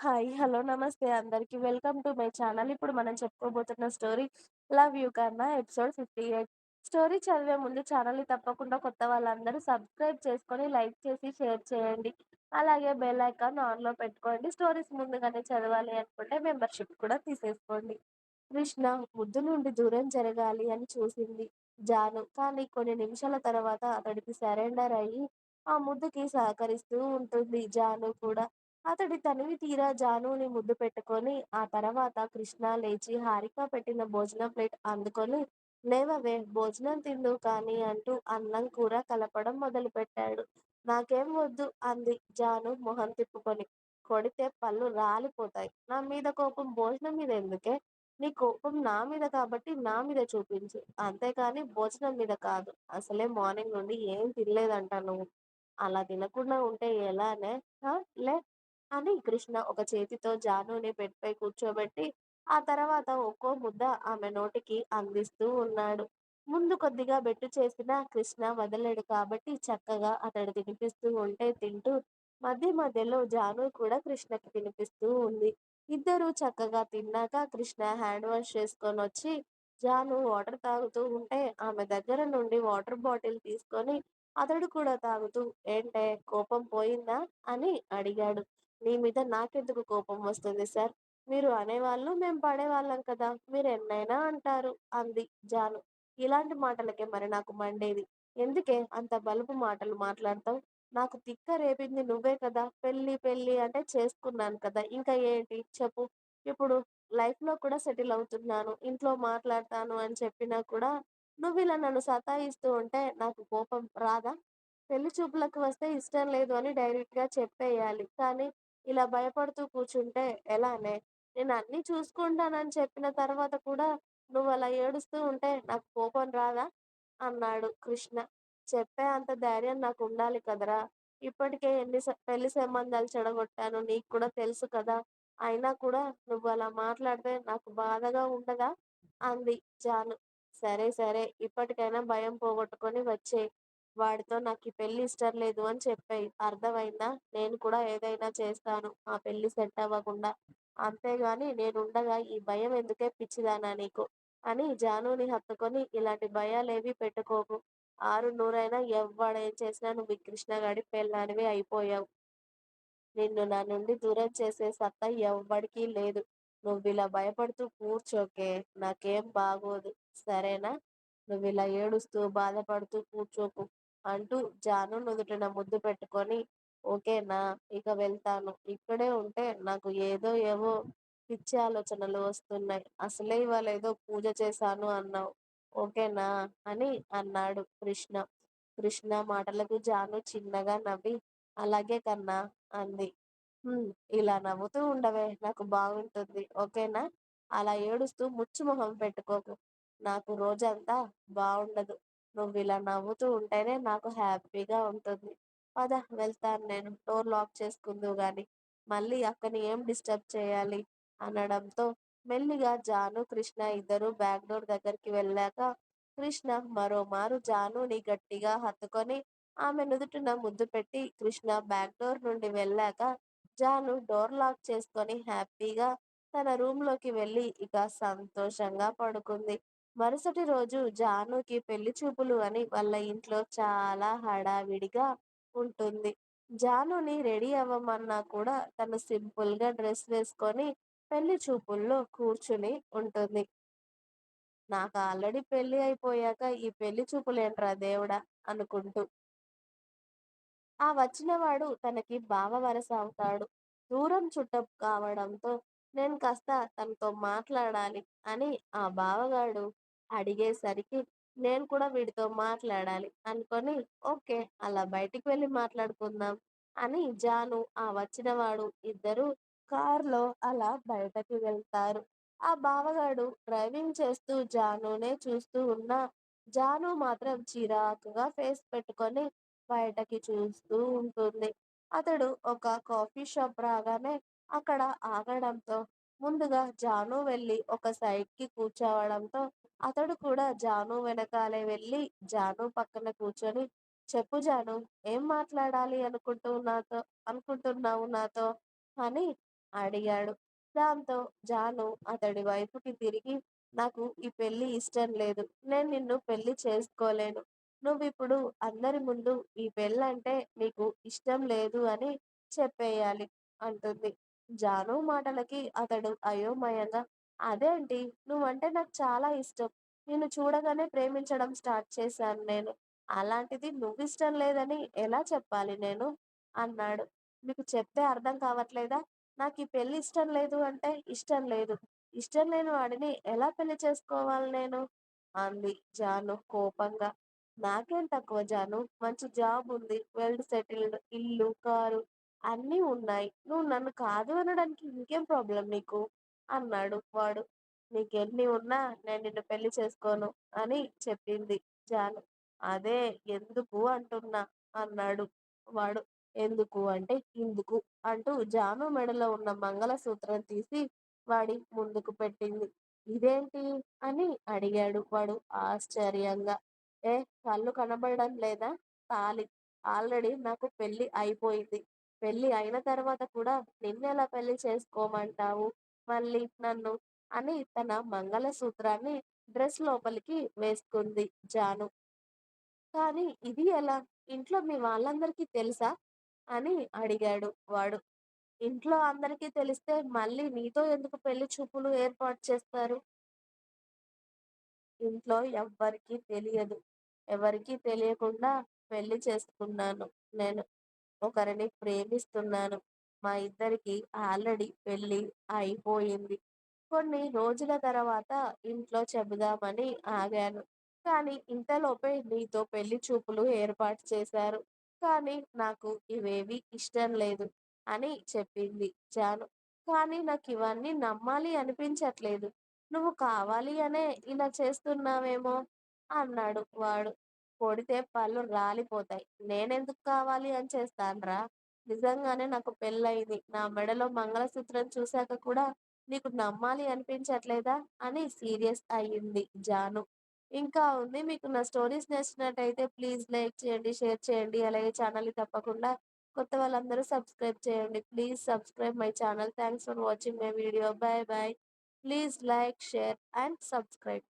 Hi. Hello. నమస్తే అందరికి. Welcome to my channel. ఇప్పుడు మనం చెప్పుకోబోతున్న story 'love you Kanna' episode 58. Story చదివే ముందు ఛానల్‌ని తప్పకుండా కొత్త వాళ్ళందరూ సబ్స్క్రైబ్ చేసుకొని, లైక్ చేసి, షేర్ చేయండి. అలాగే బెల్ ఐకాన్ ఆన్‌లో పెట్టుకోండి. స్టోరీస్ ముందుగానే చదవాలి అనుకుంటే మెంబర్‌షిప్ కూడా తీసేసుకోండి. కృష్ణ ముద్దు నుండి దూరం జరగాలి అని చూసింది జాను. కానీ కొన్ని నిమిషాల తర్వాత అతడికి సరెండర్ అయ్యి ఆ ముద్దుకి సహకరిస్తూ ఉంటుంది జాను కూడా. అతడి తనివి తీరా జానుని ముద్దు పెట్టుకొని, ఆ తర్వాత కృష్ణ లేచి హారిక పెట్టిన భోజనం ప్లేట్ అందుకొని లేవవే భోజనం తిందు కానీ అంటూ అన్నం, కూర కలపడం మొదలుపెట్టాడు. నాకేం వద్దు అంది జాను మొహం తిప్పుకొని. కొడితే పళ్ళు రాలిపోతాయి. నా మీద కోపం భోజనం మీద ఎందుకే? నీ కోపం నా మీద కాబట్టి నా మీద చూపించు. అంతేకాని భోజనం మీద కాదు. అసలే మార్నింగ్ నుండి ఏం తినలేదంట నువ్వు. అలా తినకుండా ఉంటే ఎలానే? లే అని కృష్ణ ఒక చేతితో జానుని బెడ్‌పై కూర్చోబెట్టి, ఆ తర్వాత ఒక్కో ముద్ద ఆమె నోటికి అందిస్తూ ఉన్నాడు. ముందు కొద్దిగా బెట్టు చేసిన కృష్ణ వదలడు కాబట్టి చక్కగా అతడు తినిపిస్తూ ఉంటే తింటూ, మధ్య మధ్యలో జాను కూడా కృష్ణకి తినిపిస్తూ ఉంది. ఇద్దరు చక్కగా తిన్నాక కృష్ణ హ్యాండ్ వాష్ చేసుకొని వచ్చి జాను వాటర్ తాగుతూ ఉంటే ఆమె దగ్గర నుండి వాటర్ బాటిల్ తీసుకొని అతడు కూడా తాగుతూ ఏంటే కోపం పోయిందా? అని అడిగాడు. నీ మీద నాకెందుకు కోపం వస్తుంది సార్? మీరు అనేవాళ్ళు మేము పడేవాళ్ళం కదా! మీరు ఎన్నైనా అంటారు అంది జాను. ఇలాంటి మాటలకే మరి నాకు మండేది. ఎందుకే అంత బలుపు మాటలు మాట్లాడతావు నాకు తిక్క రేపింది నువ్వే కదా! పెళ్ళి పెళ్ళి అంటే చేసుకున్నాను కదా! ఇంకా ఏంటి చెప్పు? ఇప్పుడు లైఫ్‌లో కూడా సెటిల్ అవుతున్నాను. ఇంట్లో మాట్లాడతాను అని చెప్పినా కూడా నువ్వు ఇలా నన్ను సతాయిస్తూ ఉంటే నాకు కోపం రాదా? పెళ్ళి చూపులకు వస్తే ఇష్టం లేదు అని డైరెక్ట్‌గా చెప్పేయాలి. కానీ ఇలా భయపడుతూ కూర్చుంటే ఎలానే? నేను అన్ని చూసుకుంటానని చెప్పిన తర్వాత కూడా నువ్వు అలా ఏడుస్తూ ఉంటే నాకు కోపం రాదా? అన్నాడు కృష్ణ. చెప్పే అంత ధైర్యం నాకు ఉండాలి కదరా! ఇప్పటికే ఎన్ని పెళ్ళి సంబంధాలు చెడగొట్టాను నీకు కూడా తెలుసు కదా! అయినా కూడా నువ్వు అలా మాట్లాడితే నాకు బాధగా ఉండదా? అంది జాను. సరే సరే ఇప్పటికైనా భయం పోగొట్టుకొని వచ్చే వాడితో నాకు ఈ పెళ్ళి ఇష్టం లేదు అని చెప్పాయి అర్థమైందా? నేను కూడా ఏదైనా చేస్తాను ఆ పెళ్ళి సెట్ అవ్వకుండా. అంతేగాని నేనుండగా ఈ భయం ఎందుకే పిచ్చిదానా నీకు? అని జానుని హత్తుకొని ఇలాంటి భయాలేవి పెట్టుకోకు. ఆరు నూరైనా ఎవ్వడేం చేసినా నువ్వు కృష్ణ కృష్ణగాడి పెళ్ళానివి అయిపోయావు నిన్ను నా నుండి దూరం చేసే సత్తా ఎవ్వడికీ లేదు. నువ్వు ఇలా భయపడుతూ కూర్చోకే. నాకేం బాగోదు. సరేనా? నువ్వు ఇలా ఏడుస్తూ, బాధపడుతూ కూర్చోకు అంటూ జాను నుదుటిన ముద్దు పెట్టుకొని ఓకేనా? ఇక వెళ్తాను. ఇక్కడే ఉంటే నాకు ఏదో ఏవో పిచ్చి ఆలోచనలు వస్తున్నాయి. అసలే ఇవాళ ఏదో పూజ చేశాను అన్నావు ఓకేనా? అని అన్నాడు కృష్ణ. కృష్ణ మాటలకు జాను చిన్నగా నవ్వి అలాగే కన్నా అంది. హ్మ్. ఇలా నవ్వుతూ ఉండవే నాకు బాగుంటుంది. ఓకేనా? అలా ఏడుస్తూ ముచ్చు మొహం పెట్టుకోకు. నాకు రోజంతా బాగుండదు నువ్వు ఇలా నవ్వుతూ ఉంటేనే నాకు హ్యాపీగా ఉంటుంది. పద వెళ్తాను నేను. డోర్ లాక్ చేసుకుందువు గాని. మళ్ళీ అక్కని ఏం డిస్టర్బ్ చేయాలి? అనడంతో మెల్లిగా జాను, కృష్ణ ఇద్దరు బ్యాక్ డోర్ దగ్గరికి వెళ్ళాక కృష్ణ మరోమారు జానుని గట్టిగా హత్తుకొని ఆమె నుదుటిన ముద్దు పెట్టి కృష్ణ బ్యాక్ డోర్ నుండి వెళ్ళాక జాను డోర్ లాక్ చేసుకొని హ్యాపీగా తన రూమ్‌లోకి వెళ్ళి ఇక సంతోషంగా పడుకుంది. మరుసటి రోజు జానుకి పెళ్ళి చూపులు అని వాళ్ళ ఇంట్లో చాలా హడావిడిగా ఉంటుంది. జానుని రెడీ అవ్వమన్నా కూడా తను సింపుల్‌గా డ్రెస్ వేసుకొని పెళ్ళి చూపుల్లో కూర్చుని ఉంటుంది. నాకు ఆల్రెడీ పెళ్ళి అయిపోయాక ఈ పెళ్ళి చూపులేంట్రా దేవుడా! అనుకుంటూ. ఆ వచ్చినవాడు తనకి బావ వరస అవుతాడు. దూరం చుట్టం కావడంతో నేను కాస్త తనతో మాట్లాడాలి అని ఆ బావగాడు అడిగేసరికి నేను కూడా వీడితో మాట్లాడాలి అనుకొని ఓకే. అలా బయటికి వెళ్ళి మాట్లాడుకుందాం అని జాను, ఆ వచ్చినవాడు ఇద్దరు కార్‌లో అలా బయటకి వెళ్తారు. ఆ బావగాడు డ్రైవింగ్ చేస్తూ జానునే చూస్తూ ఉన్నా జాను మాత్రం చిరాకుగా ఫేస్ పెట్టుకొని బయటకి చూస్తూ ఉంటుంది. అతడు ఒక కాఫీ షాప్ రాగానే అక్కడ ఆగడంతో ముందుగా జాను వెళ్ళి ఒక సైడ్‌కి కూర్చోవడంతో అతడు కూడా జాను వెనకాలే వెళ్ళి జాను పక్కన కూర్చొని చెప్పు జాను ఏం మాట్లాడాలి అనుకుంటూ నాతో అనుకుంటున్నావు నాతో? అని అడిగాడు. దాంతో జాను అతడి వైపుకి తిరిగి నాకు ఈ పెళ్ళి ఇష్టం లేదు. నేను నిన్ను పెళ్ళి చేసుకోలేను. నువ్వు ఇప్పుడు అందరి ముందు ఈ పెళ్ళంటే నీకు ఇష్టం లేదు అని చెప్పేయాలి అంటుంది. జాను మాటలకి అతడు అయోమయంగా అదేంటి నువ్వంటే నాకు చాలా ఇష్టం. నిన్ను చూడగానే ప్రేమించడం స్టార్ట్ చేశాను నేను. అలాంటిది నువ్విష్టం లేదని ఎలా చెప్పాలి నేను? అన్నాడు. మీకు చెప్తే అర్థం కావట్లేదా? నాకీ పెళ్ళి ఇష్టం లేదు అంటే ఇష్టం లేదు. ఇష్టం లేని వాడిని ఎలా పెళ్ళి చేసుకోవాలి నేను? అంది జాను కోపంగా. నాకేం తక్కువ జాను. మంచి జాబ్ ఉంది. Well settled. ఇల్లు, కారు అన్నీ ఉన్నాయి. నువ్వు నన్ను కాదు అనడానికి ఇంకేం ప్రాబ్లం నీకు? అన్నాడు వాడు. నీకెన్ని ఉన్నా నేను నిన్ను పెళ్ళి చేసుకోను అని చెప్పింది జాను. అదే ఎందుకు అంటున్నా అన్నాడు వాడు. ఎందుకు అంటే ఇందుకు అంటూ జాను మెడలో ఉన్న మంగళసూత్రం తీసి వాడి ముందుకు పెట్టింది. ఇదేంటి? అని అడిగాడు వాడు ఆశ్చర్యంగా. ఏ కళ్ళు కనబడడం లేదా? తాళి. ఆల్రెడీ నాకు పెళ్ళి అయిపోయింది. పెళ్ళి అయిన తర్వాత కూడా నిన్నెలా పెళ్ళి చేసుకోమంటావు మళ్ళీ నన్ను? అని తన మంగళసూత్రాన్ని డ్రెస్ లోపలికి వేసుకుంది జాను. కానీ ఇది ఎలా? ఇంట్లో మీ వాళ్ళందరికీ తెలుసా? అని అడిగాడు వాడు. ఇంట్లో అందరికీ తెలిస్తే మళ్ళీ నీతో ఎందుకు పెళ్ళి చూపులు ఏర్పాటు చేస్తారు? ఇంట్లో ఎవ్వరికీ తెలియదు. ఎవరికీ తెలియకుండా పెళ్ళి చేసుకున్నాను నేను. ఒకరిని ప్రేమిస్తున్నాను. మా ఇద్దరికి ఆల్రెడీ పెళ్ళి అయిపోయింది. కొన్ని రోజుల తర్వాత ఇంట్లో చెబుదామని ఆగాను. కానీ ఇంతలోపే నీతో పెళ్ళి చూపులు ఏర్పాటు చేశారు. కానీ నాకు ఇవేవీ ఇష్టం లేదు అని చెప్పింది జాను. కానీ నాకు ఇవన్నీ నమ్మాలి అనిపించట్లేదు. నువ్వు కావాలి అనే ఇలా చేస్తున్నావేమో అన్నాడు వాడు. కొడితే పళ్ళు రాలిపోతాయి. నేనెందుకు కావాలి అని చేస్తాన్రా? నిజంగానే నాకు పెళ్ళయింది నా మెడలో మంగళసూత్రం చూశాక కూడా నీకు నమ్మాలి అనిపించట్లేదా? అని సీరియస్ అయింది జాను. ఇంకా ఉంది. మీకు నా స్టోరీస్ నచ్చినట్టయితే ప్లీజ్ లైక్ చేయండి, షేర్ చేయండి. అలాగే ఛానల్‌ని తప్పకుండా కొత్త వాళ్ళందరూ సబ్స్క్రైబ్ చేయండి. Please subscribe my channel. Thanks for watching my video. Bye bye. Please like, share and subscribe.